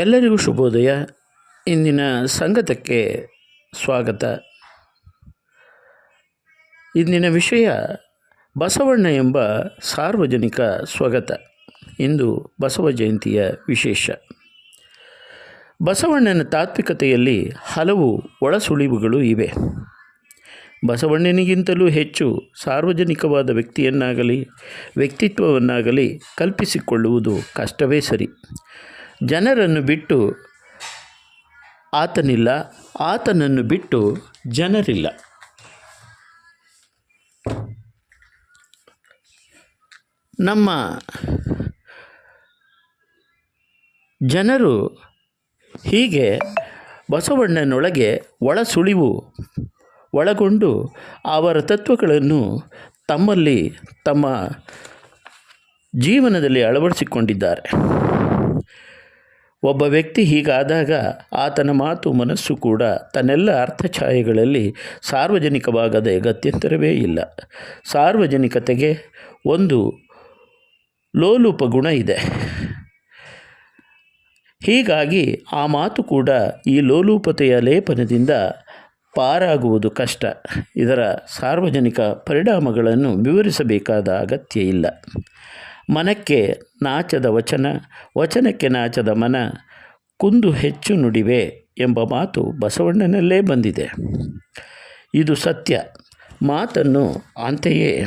ಎಲ್ಲರಿಗೂ ಶುಭೋದಯ. ಇಂದಿನ ಸಂಗತಕ್ಕೆ ಸ್ವಾಗತ. ಇಂದಿನ ವಿಷಯ ಬಸವಣ್ಣ ಎಂಬ ಸಾರ್ವಜನಿಕ ಸ್ವಗತ. ಇಂದು ಬಸವ ಜಯಂತಿಯ ವಿಶೇಷ. ಬಸವಣ್ಣನ ತಾತ್ವಿಕತೆಯಲ್ಲಿ ಹಲವು ಒಳಸುಳಿವುಗಳು ಇವೆ. ಬಸವಣ್ಣನಿಗಿಂತಲೂ ಹೆಚ್ಚು ಸಾರ್ವಜನಿಕವಾದ ವ್ಯಕ್ತಿಯನ್ನಾಗಲಿ ವ್ಯಕ್ತಿತ್ವವನ್ನಾಗಲಿ ಕಲ್ಪಿಸಿಕೊಳ್ಳುವುದು ಕಷ್ಟವೇ ಸರಿ. ಜನರನ್ನು ಬಿಟ್ಟು ಆತನಿಲ್ಲ. ಆತನನ್ನು ಬಿಟ್ಟು ಜನರಿಲ್ಲ. ನಮ್ಮ ಜನರು ಹೀಗೆ ಬಸವಣ್ಣನೊಳಗೆ ಒಳಸುಳಿವು, ಒಳಗೊಂಡು ಅವರ ತತ್ವಗಳನ್ನು ತಮ್ಮಲ್ಲಿ ತಮ್ಮ ಜೀವನದಲ್ಲಿ ಅಳವಡಿಸಿಕೊಂಡಿದ್ದಾರೆ. ಒಬ್ಬ ವ್ಯಕ್ತಿ ಹೀಗಾದಾಗ ಆತನ ಮಾತು ಮನಸ್ಸು ಕೂಡ ತನ್ನೆಲ್ಲ ಅರ್ಥ ಅರ್ಥಛಾಯೆಗಳಲ್ಲಿ ಸಾರ್ವಜನಿಕವಾಗದೆ ಗತ್ಯಂತರವೇ ಇಲ್ಲ. ಸಾರ್ವಜನಿಕತೆಗೆ ಒಂದು ಲೋಲುಪ ಗುಣ ಇದೆ. ಹೀಗಾಗಿ ಆ ಮಾತು ಕೂಡ ಈ ಲೋಲುಪತೆಯ ಲೇಪನದಿಂದ ಪಾರಾಗುವುದು ಕಷ್ಟ. ಇದರ ಸಾರ್ವಜನಿಕ ಪರಿಣಾಮಗಳನ್ನು ವಿವರಿಸಬೇಕಾದ ಅಗತ್ಯ ಇಲ್ಲ. ಮನಕ್ಕೆ ನಾಚದ ವಚನ, ವಚನಕ್ಕೆ ನಾಚದ ಮನ, ಕುಂದು ಹೆಚ್ಚು ನುಡಿವೆ ಎಂಬ ಮಾತು ಬಸವಣ್ಣನಲ್ಲೇ ಬಂದಿದೆ. ಇದು ಸತ್ಯ. ಮಾತನ್ನು ಅಂತೆಯೇ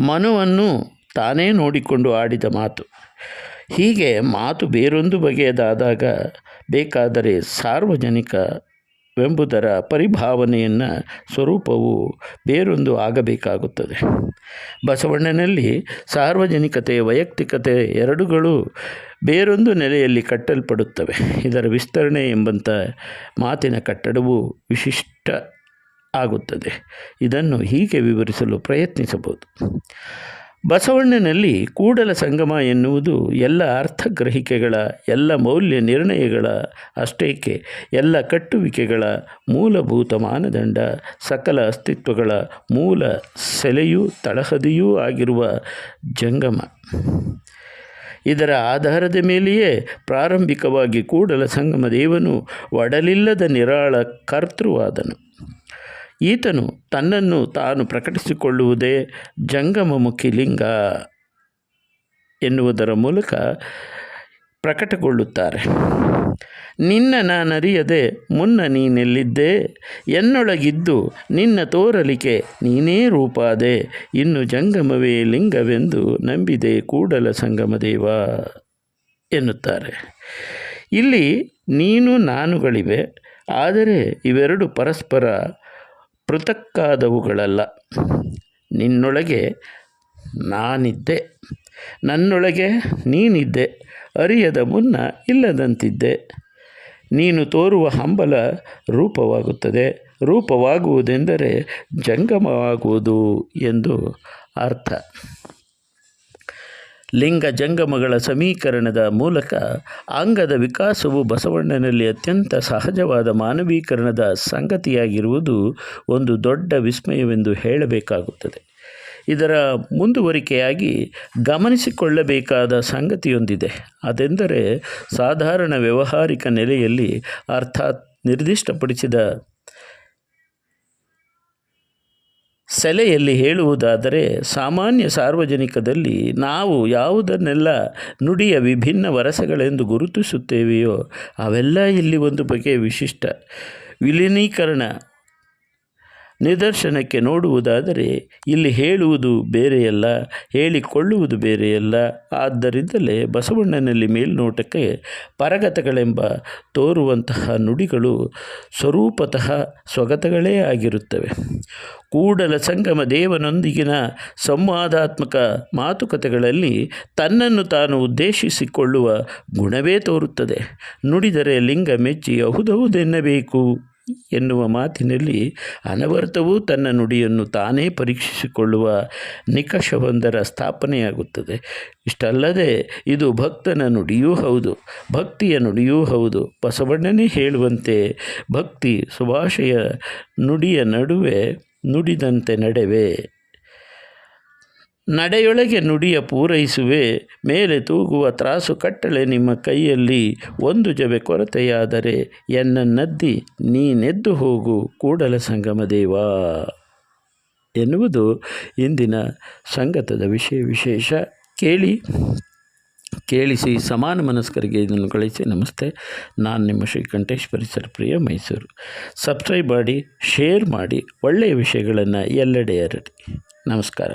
ಮನವನ್ನು ತಾನೇ ನೋಡಿಕೊಂಡು ಆಡಿದ ಮಾತು. ಹೀಗೆ ಮಾತು ಬೇರೊಂದು ಬಗೆಯದಾದಾಗ ಬೇಕಾದರೆ ಸಾರ್ವಜನಿಕವೆಂಬುದರ ಪರಿಭಾವನೆಯನ್ನು ಸ್ವರೂಪವು ಬೇರೊಂದು ಆಗಬೇಕಾಗುತ್ತದೆ. ಬಸವಣ್ಣನಲ್ಲಿ ಸಾರ್ವಜನಿಕತೆ, ವೈಯಕ್ತಿಕತೆ ಎರಡುಗಳು ಬೇರೊಂದು ನೆಲೆಯಲ್ಲಿ ಕಟ್ಟಲ್ಪಡುತ್ತವೆ. ಇದರ ವಿಸ್ತರಣೆ ಎಂಬಂಥ ಮಾತಿನ ಕಟ್ಟಡವು ವಿಶಿಷ್ಟ ಆಗುತ್ತದೆ. ಇದನ್ನು ಹೀಗೆ ವಿವರಿಸಲು ಪ್ರಯತ್ನಿಸಬಹುದು. ಬಸವಣ್ಣನಲ್ಲಿ ಕೂಡಲ ಸಂಗಮ ಎನ್ನುವುದು ಎಲ್ಲ ಅರ್ಥಗ್ರಹಿಕೆಗಳ, ಎಲ್ಲ ಮೌಲ್ಯ ನಿರ್ಣಯಗಳ ಅಷ್ಟೇಕೆ, ಎಲ್ಲ ಕಟ್ಟುವಿಕೆಗಳ ಮೂಲಭೂತ ಮಾನದಂಡ, ಸಕಲ ಅಸ್ತಿತ್ವಗಳ ಮೂಲ ಸೆಲೆಯೂ ತಳಹದಿಯೂ ಆಗಿರುವ ಜಂಗಮ. ಇದರ ಆಧಾರದ ಮೇಲೆಯೇ ಪ್ರಾರಂಭಿಕವಾಗಿ ಕೂಡಲ ಸಂಗಮ ದೇವನು ಒಡಲಿಲ್ಲದ ನಿರಾಳ ಕರ್ತೃವಾದನು. ಈತನು ತನ್ನನ್ನು ತಾನು ಪ್ರಕಟಿಸಿಕೊಳ್ಳುವುದೇ ಜಂಗಮಮುಖಿ ಲಿಂಗ ಎನ್ನುವುದರ ಮೂಲಕ ಪ್ರಕಟಗೊಳ್ಳುತ್ತಾರೆ. ನಿನ್ನ ನಾನರಿಯದೆ ಮುನ್ನ ನೀನೆಲ್ಲಿದ್ದೆ ಎನ್ನೊಳಗಿದ್ದು ನಿನ್ನ ತೋರಲಿಕೆ ನೀನೇ ರೂಪಾದೆ, ಇನ್ನು ಜಂಗಮವೇ ಲಿಂಗವೆಂದು ನಂಬಿದೆ ಕೂಡಲ ಸಂಗಮದೇವ ಎನ್ನುತ್ತಾರೆ. ಇಲ್ಲಿ ನೀನು ನಾನುಗಳಿವೆ, ಆದರೆ ಇವೆರಡು ಪರಸ್ಪರ ಪೃಥಕ್ಕಾದವುಗಳಲ್ಲ. ನಿನ್ನೊಳಗೆ ನಾನಿದ್ದೆ. ನನ್ನೊಳಗೆ ನೀನಿದ್ದೆ. ಅರಿಯದ ಮುನ್ನ ಇಲ್ಲದಂತಿದ್ದೆ. ನೀನು ತೋರುವ ಹಂಬಲ ರೂಪವಾಗುತ್ತದೆ. ರೂಪವಾಗುವುದೆಂದರೆ ಜಂಗಮವಾಗುವುದು ಎಂದು ಅರ್ಥ. ಲಿಂಗ ಜಂಗಮಗಳ ಸಮೀಕರಣದ ಮೂಲಕ ಅಂಗದ ವಿಕಾಸವು ಬಸವಣ್ಣನಲ್ಲಿ ಅತ್ಯಂತ ಸಹಜವಾದ ಮಾನವೀಕರಣದ ಸಂಗತಿಯಾಗಿರುವುದು ಒಂದು ದೊಡ್ಡ ವಿಸ್ಮಯವೆಂದು ಹೇಳಬೇಕಾಗುತ್ತದೆ. ಇದರ ಮುಂದುವರಿಕೆಯಾಗಿ ಗಮನಿಸಿಕೊಳ್ಳಬೇಕಾದ ಸಂಗತಿಯೊಂದಿದೆ. ಅದೆಂದರೆ ಸಾಧಾರಣ ವ್ಯವಹಾರಿಕ ನೆಲೆಯಲ್ಲಿ ಅರ್ಥಾತ್ ನಿರ್ದಿಷ್ಟಪಡಿಸಿದ ಸೆಲೆಯಲ್ಲಿ ಹೇಳುವುದಾದರೆ, ಸಾಮಾನ್ಯ ಸಾರ್ವಜನಿಕದಲ್ಲಿ ನಾವು ಯಾವುದನ್ನೆಲ್ಲ ನುಡಿಯ ವಿಭಿನ್ನ ವರಸಗಳೆಂದು ಗುರುತಿಸುತ್ತೇವೆಯೋ, ಅವೆಲ್ಲ ಇಲ್ಲಿ ಒಂದು ಬಗೆಯ ವಿಶಿಷ್ಟ ವಿಲೀನೀಕರಣ. ನಿದರ್ಶನಕ್ಕೆ ನೋಡುವುದಾದರೆ ಇಲ್ಲಿ ಹೇಳುವುದು ಬೇರೆಯಲ್ಲ, ಹೇಳಿಕೊಳ್ಳುವುದು ಬೇರೆಯಲ್ಲ. ಆದ್ದರಿಂದಲೇ ಬಸವಣ್ಣನಲ್ಲಿ ಮೇಲ್ನೋಟಕ್ಕೆ ಪರಗತಗಳೆಂಬ ತೋರುವಂತಹ ನುಡಿಗಳು ಸ್ವರೂಪತಃ ಸ್ವಗತಗಳೇ ಆಗಿರುತ್ತವೆ. ಕೂಡಲ ಸಂಗಮ ದೇವನೊಂದಿಗಿನ ಸಂವಾದಾತ್ಮಕ ಮಾತುಕತೆಗಳಲ್ಲಿ ತನ್ನನ್ನು ತಾನು ಉದ್ದೇಶಿಸಿಕೊಳ್ಳುವ ಗುಣವೇ ತೋರುತ್ತದೆ. ನುಡಿದರೆ ಲಿಂಗ ಮೆಚ್ಚಿ ಹೌದೌದೆನ್ನಬೇಕು ಎನ್ನುವ ಮಾತಿನಲ್ಲಿ ಅನವರ್ತವೂ ತನ್ನ ನುಡಿಯನ್ನು ತಾನೇ ಪರೀಕ್ಷಿಸಿಕೊಳ್ಳುವ ನಿಕಷವೊಂದರ ಸ್ಥಾಪನೆಯಾಗುತ್ತದೆ. ಇಷ್ಟಲ್ಲದೆ ಇದು ಭಕ್ತನ ನುಡಿಯೂ ಹೌದು, ಭಕ್ತಿಯ ನುಡಿಯೂ ಹೌದು. ಬಸವಣ್ಣನೇ ಹೇಳುವಂತೆ ಭಕ್ತಿ ಸುಭಾಷೆಯ ನುಡಿಯ ನಡುವೆ ನುಡಿದಂತೆ ನಡೆವೆ. ನಡೆಯೊಳಗೆ ನುಡಿಯ ಪೂರೈಸುವೆ, ಮೇಲೆ ತೂಗುವ ತ್ರಾಸು ಕಟ್ಟಳೆ ನಿಮ್ಮ ಕೈಯಲ್ಲಿ, ಒಂದು ಜಬೆ ಕೊರತೆಯಾದರೆ ಎನ್ನನ್ನದ್ದಿ ನೀನೆದ್ದು ಹೋಗು ಕೂಡಲ ಸಂಗಮ ದೇವ. ಎನ್ನುವುದು ಇಂದಿನ ಸಂಗತದ ವಿಷಯ ವಿಶೇಷ. ಕೇಳಿ, ಕೇಳಿಸಿ ಸಮಾನ ಮನಸ್ಕರಿಗೆ ಇದನ್ನು ಕಳಿಸಿ. ನಮಸ್ತೆ, ನಾನು ನಿಮ್ಮ ಶ್ರೀಕಂಠೇಶ್ ಪರಿಸರ ಪ್ರಿಯ ಮೈಸೂರು. ಸಬ್ಸ್ಕ್ರೈಬ್ ಮಾಡಿ, ಶೇರ್ ಮಾಡಿ, ಒಳ್ಳೆಯ ವಿಷಯಗಳನ್ನು ಎಲ್ಲೆಡೆ ಹರಡಿ ನಮಸ್ಕಾರ.